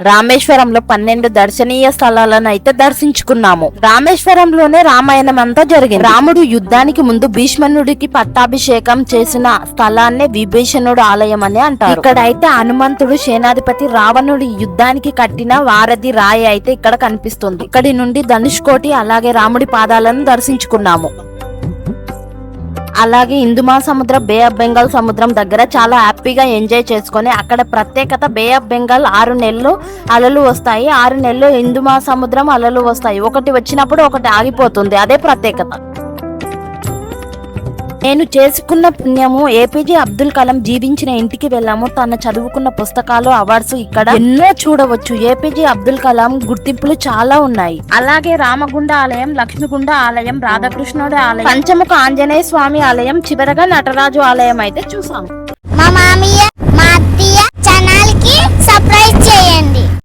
రామేశ్వరంలో పన్నెండు దర్శనీయ స్థలాలను అయితే దర్శించుకున్నాము. రామేశ్వరంలోనే రామాయణం అంతా జరిగింది. రాముడు యుద్ధానికి ముందు భీష్మనుడికి పట్టాభిషేకం చేసిన స్థలాన్నే విభీషణుడు ఆలయం అని అంటారు. ఇక్కడ అయితే హనుమంతుడు సేనాధిపతి రావణుడి యుద్ధానికి కట్టిన వారధి రాయి అయితే ఇక్కడ కనిపిస్తుంది. ఇక్కడి నుండి ధనుష్కోటి అలాగే రాముడి పాదాలను దర్శించుకున్నాము. అలాగే హిందూ సముద్రం బే ఆఫ్ బెంగాల్ సముద్రం దగ్గర చాలా హ్యాపీగా ఎంజాయ్ చేసుకొని అక్కడ ప్రత్యేకత బే ఆఫ్ బెంగాల్ ఆరు నెలలు అలలు వస్తాయి. ఆరు నెలలు హిందూ మహాసముద్రం అలలు వస్తాయి. ఒకటి వచ్చినప్పుడు ఒకటి ఆగిపోతుంది. అదే ప్రత్యేకత. నేను చేసుకున్న పుణ్యము ఏపీజే అబ్దుల్ కలాం జీవించిన ఇంటికి వెళ్ళాము. తన చదువుకున్న పుస్తకాలు అవార్డ్స్ ఇక్కడ ఎన్నో చూడవచ్చు. ఏపీజే అబ్దుల్ కలాం గుర్తింపులు చాలా ఉన్నాయి. అలాగే రామగుండ ఆలయం లక్ష్మీగుండ ఆలయం రాధాకృష్ణుడి ఆలయం పంచముఖ ఆంజనేయ స్వామి ఆలయం చివరగా నటరాజు ఆలయం అయితే చూసాము. మా మామయ్య